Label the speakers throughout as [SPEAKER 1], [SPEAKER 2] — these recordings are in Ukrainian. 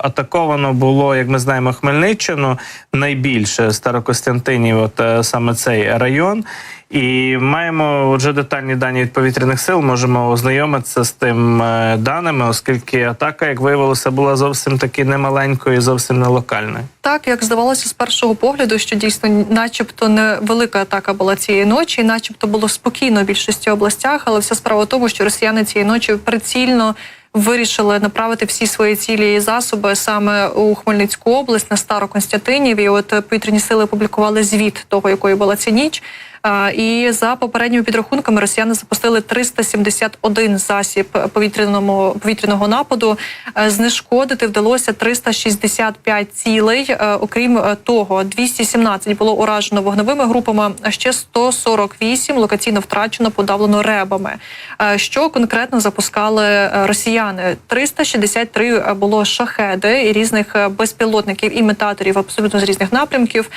[SPEAKER 1] атаковано було, як ми знаємо, Хмельниччину найбільше Старокостянтинів, от е, саме цей район. І маємо вже детальні дані від повітряних сил. Можемо ознайомитися з тим е, даними, оскільки атака, як виявилося, була зовсім таки немаленькою, і зовсім не локальною.
[SPEAKER 2] Так, як здавалося з першого погляду, що дійсно, начебто, невелика атака була цієї ночі, начебто було спокійно в більшості областях, але вся справа в тому, що росіяни цієї ночі прицільно вирішили направити всі свої цілі і засоби саме у Хмельницьку область на Староконстятинів. І от повітряні сили опублікували звіт того, якою була ця ніч. І за попередніми підрахунками росіяни запустили 371 засіб повітряного повітряного нападу. Е, Знешкодити вдалося 365 цілей. Е, Окрім е, того, 217 було уражено вогневими групами, а ще 148 локаційно втрачено, подавлено ребами. Що конкретно запускали росіяни? 363 було шахеди і різних безпілотників, імітаторів абсолютно з різних напрямків.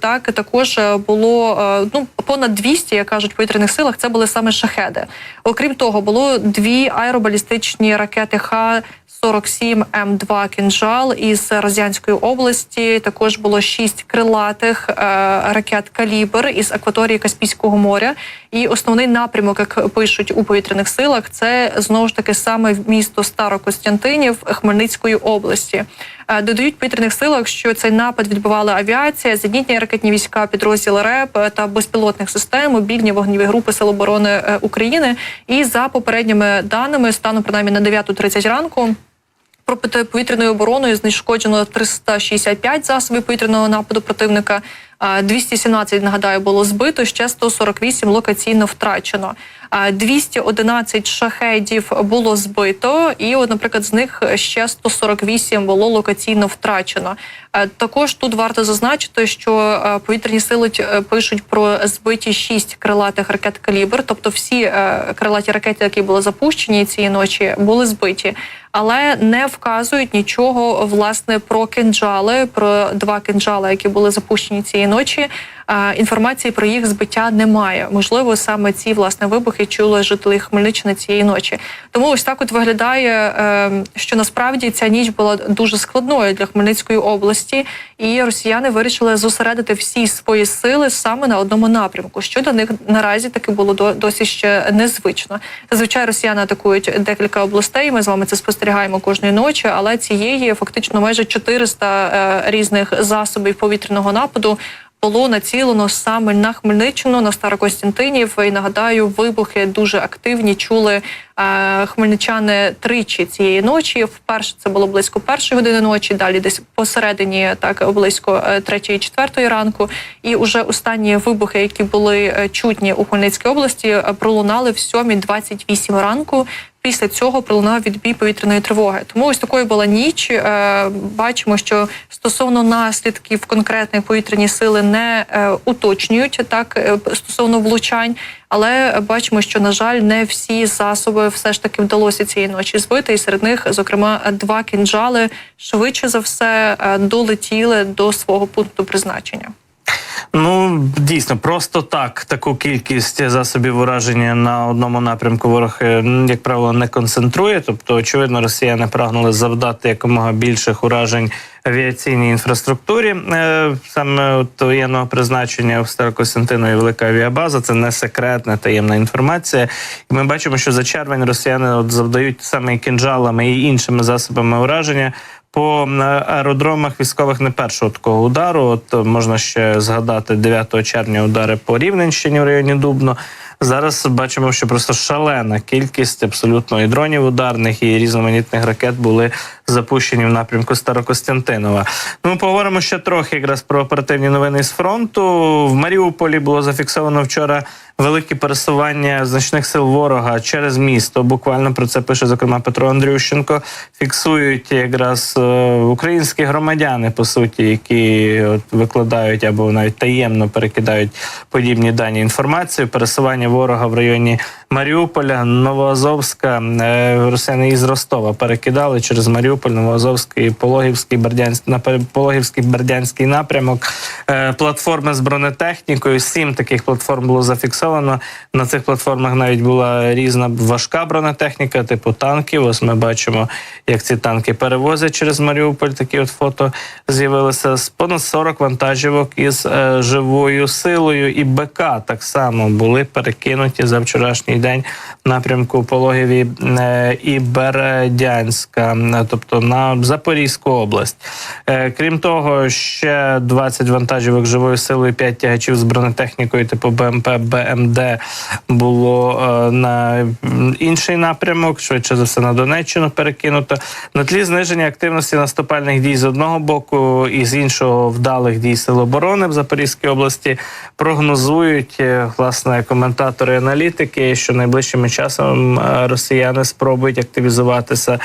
[SPEAKER 2] Так також було е, ну понад 200, як кажуть повітряних силах. Це були саме шахеди. Окрім того, було дві аеробалістичні ракети Х. 47 М2 «Кінжал» із Розянської області. Також було шість крилатих е, ракет «Калібр» із акваторії Каспійського моря. І основний напрямок, як пишуть у повітряних силах, це знову ж таки саме місто Старокостянтинів Хмельницької області. Е, Додають повітряних силах, що цей напад відбувала авіація, зенітні ракетні війська, підрозділи РЕП та безпілотних систем, мобільні вогневі групи Сил оборони е, України. І за попередніми даними, стану принаймні на 9.30 ранку. Протиповітряною обороною знешкоджено 365 засобів повітряного нападу противника. А 217, нагадаю, було збито, ще 148 локаційно втрачено. А 211 шахедів було збито, і, от, наприклад, з них ще 148 було локаційно втрачено. Також тут варто зазначити, що повітряні сили е, пишуть про збиті шість крилатих ракет калібр, тобто всі е, крилаті ракети, які були запущені цієї ночі, були збиті, але не вказують нічого власне про кинджали, про два кинджали, які були запущені цієї ночі. Інформації про їх збиття немає. Можливо, саме ці власне вибухи чули жителі Хмельниччини цієї ночі. Тому ось так от виглядає, е, що насправді ця ніч була дуже складною для Хмельницької області, і росіяни вирішили зосередити всі свої сили саме на одному напрямку, що для них наразі таки було досі ще незвично. Зазвичай росіяни атакують декілька областей. Ми з вами це спостерігаємо кожної ночі, але цієї фактично майже 400 е, різних засобів повітряного нападу було націлено саме на Хмельниччину, на Старокостянтинів. І нагадаю, вибухи дуже активні чули е, хмельничани тричі цієї ночі. Вперше це було близько першої години ночі, далі десь посередині, так близько е, третьої, четвертої ранку. І уже останні вибухи, які були е, чутні у Хмельницькій області, е, пролунали в 7.28 ранку. Після цього пролунав відбій повітряної тривоги. Тому ось такою була ніч. Е, бачимо, що стосовно наслідків конкретних повітряні сили не е, уточнюють так е, стосовно влучань, але бачимо, що на жаль, не всі засоби все ж таки вдалося цієї ночі збити. І серед них, зокрема, два кінжали швидше за все долетіли до свого пункту призначення.
[SPEAKER 1] Ну дійсно, просто так таку кількість засобів ураження на одному напрямку ворог, е, як правило, не концентрує. Тобто, очевидно, росіяни прагнули завдати якомога більших уражень авіаційній інфраструктурі. Е, Саме от воєнного призначення в Старокостянтинові велика авіабаза. Це не секретна таємна інформація. І ми бачимо, що за червень росіяни от завдають саме і кінжалами і іншими засобами ураження по е, аеродромах військових не першого такого удару. От е, можна ще згадати 9 червня удари по Рівненщині в районі Дубно. Зараз бачимо, що просто шалена кількість абсолютно і дронів ударних, і різноманітних ракет були запущені в напрямку Старокостянтинова. Ну, поговоримо ще трохи якраз про оперативні новини з фронту. В Маріуполі було зафіксовано вчора велике пересування значних сил ворога через місто. Буквально про це пише зокрема Петро Андрющенко. Фіксують якраз е, українські громадяни, по суті, які от викладають або навіть таємно перекидають подібні дані інформації. Пересування ворога в районі Маріуполя, Новоазовська, е, росіяни із Ростова перекидали через Маріуполь, Новоазовський, Пологівський, Бердянський, на Пологівський, Бердянський напрямок. Е, Платформи з бронетехнікою. Сім таких платформ було зафіксовано. На цих платформах навіть була різна важка бронетехніка, типу танків. Ось ми бачимо, як ці танки перевозять через Маріуполь. Такі от фото з'явилися з понад 40 вантажівок із е, живою силою. І БК так само були перекинуті за вчорашній день напрямку Пологіві е, і Бердянська, е, тобто на Запорізьку область. Е, крім того, ще 20 вантажівок живою силою, 5 тягачів з бронетехнікою, типу БМП, БМД було на інший напрямок, швидше за все на Донеччину перекинуто. На тлі зниження активності наступальних дій з одного боку і з іншого вдалих дій сил оборони в Запорізькій області прогнозують власне коментатори і аналітики, що найближчим часом е, росіяни спробують активізуватися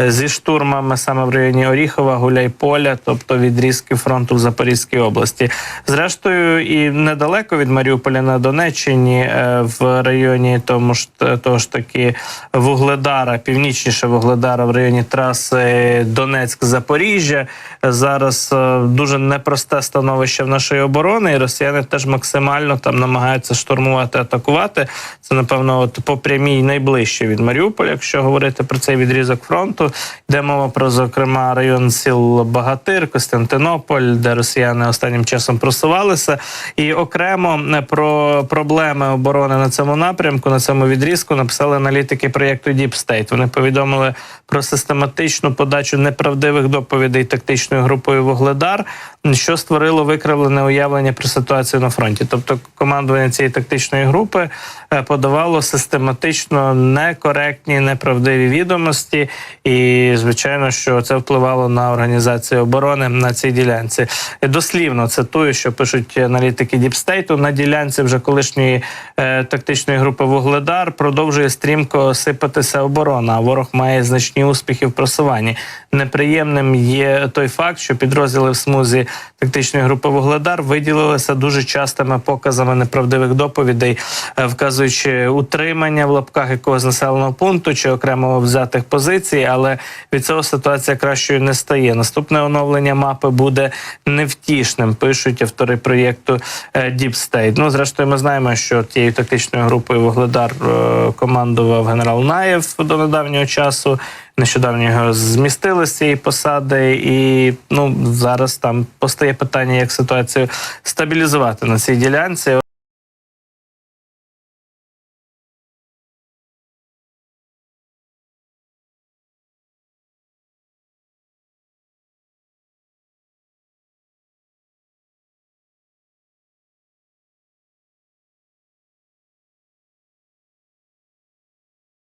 [SPEAKER 1] е, зі штурмами саме в районі Оріхова, Гуляйполя, тобто відрізки фронту в Запорізькій області. Зрештою, і недалеко від Маріуполя на Донеччині, е, в районі тому ж того ж таки Вугледара, північніше Вугледара, в районі траси Донецьк-Запоріжжя. Зараз дуже непросте становище в нашої оборони, і росіяни теж максимально там намагаються штурмувати, атакувати. Це напевно, от по прямій найближче від Маріуполя. Якщо говорити про цей відрізок фронту, йде мова про зокрема район сіл Багатир, Костянтинополь, де росіяни останнім часом просувалися. І окремо е, про проблеми оборони на цьому напрямку, на цьому відрізку, написали аналітики проєкту Deep State. Вони повідомили про систематичну подачу неправдивих доповідей тактичною групою Вугледар, що створило викривлене уявлення про ситуацію на фронті. Тобто, командування цієї тактичної групи е, подавало систематично некоректні, неправдиві відомості, і звичайно, що це впливало на організацію оборони на цій ділянці. Дослівно цитую, що пишуть аналітики Діпстейту на ділянці вже колишньої е, тактичної групи Вугледар продовжує стрімко сипатися оборона. А ворог має значні успіхи в просуванні. Неприємним є той факт, що підрозділи в смузі тактичної групи Вугледар виділилися дуже частими показами неправдивих доповідей, е, вказуючи утримання в лапках якогось населеного пункту чи окремо взятих позицій, але від цього ситуація кращою не стає. Наступне оновлення мапи буде невтішним. Пишуть автори проєкту е, Deep State. Ну, зрештою, ми знаємо, що тією тактичною групою Вугледар е, командував генерал Наєв до недавнього часу. Нещодавно його змістили з цієї посади, і ну зараз там постає питання, як ситуацію стабілізувати на цій ділянці.